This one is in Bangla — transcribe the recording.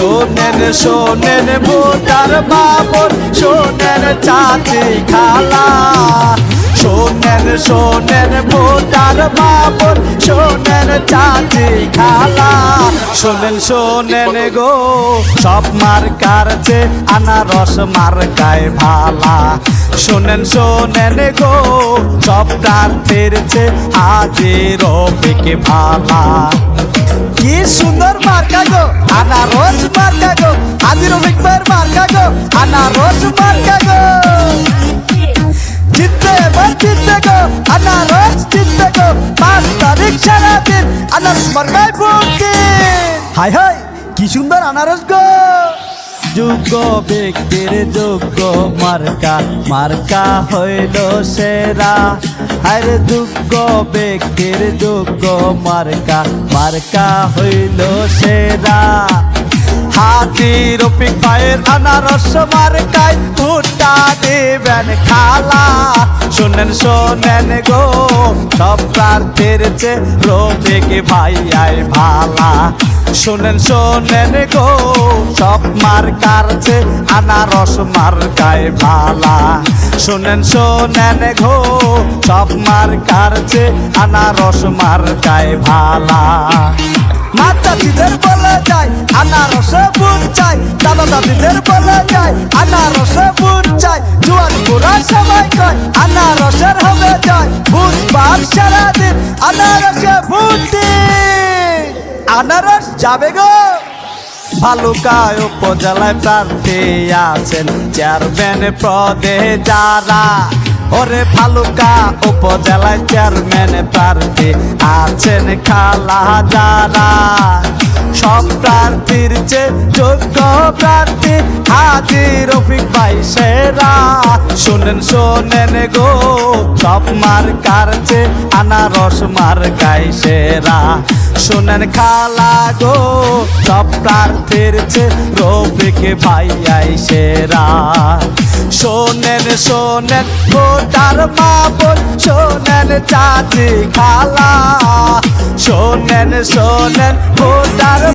শোনেন শোনেন ভোটার বাবর, শোনেন চাচি খালা। শোনেন শোনেন ভোটার বাবর, শোনেন চাচি খালা। শোনেন শোনেন গো, সব মার কারছে আনারস মার গায়ে ভালা। শোনেন শোনেন গো, সব প্রার্থীর চে হাজির পিকে ভালা। কি সুন্দর মার্কা গো? আনারস মার্কা গো। আজির অভিজ্ঞের মার্কা গো। আনারস মার্কা গো। জিততে এবার জিততে গো? আনারস জিততে গো। পাঁচ তারিখ সারাদিন আনারস মার্কায় ভর্তি হাই হাই, কি সুন্দর আনারস গো। যোগ্য ব্যক্তির যোগ্য মার্কা মার্কা হইল সেরা। আরে যোগ্য ব্যক্তির যোগ্য মার্কা মার্কা হইল সেরা। হাতি রফিক ভাইয়ের আনারস মার্কায় ভুট্টা দিবেন খালা। শোনেন শোনেন গো, সব প্রার্থীর চে রফিক ভাই আয় ভালা। শোনেন শোনেন গো, সব মার্কার চে আনারস মার্কায় ভালা শোনেন শোনেন গো, সব মার্কার চে আনারস মার্কায় ভালা মাতা বলে যায় আনারসে বুট চাই দাদা বলে যায় আনারসে বুট চাই, জুয়ান পুরা সবাই কয়, আনারসের হবে যায় বুধবার সারাদিন আনারসে বুটি আনারস যাবে গো। ভালুকায় উপজেলায় প্রার্থী আছেন চেয়ারম্যান পদে যারা। ওরে ভালুকা উপজেলায় চেয়ারম্যান প্রার্থী আছেন খালা যারা। সব প্রার্থীর চেয়ে যোগ্য প্রার্থী, হাজি রফিক ভাই সেরা। শোনেন শোনেন গো, সব মার কারছে আনারস মার গাই সেরা। শোনেন খালা গো, সব প্রার্থীর চেয়ে রফিক ভাই আই সেরা। শোনেন শোনেন ভোটার মা বোন শোনেন চাচি খালা। শোনেন শোনেন ভোটার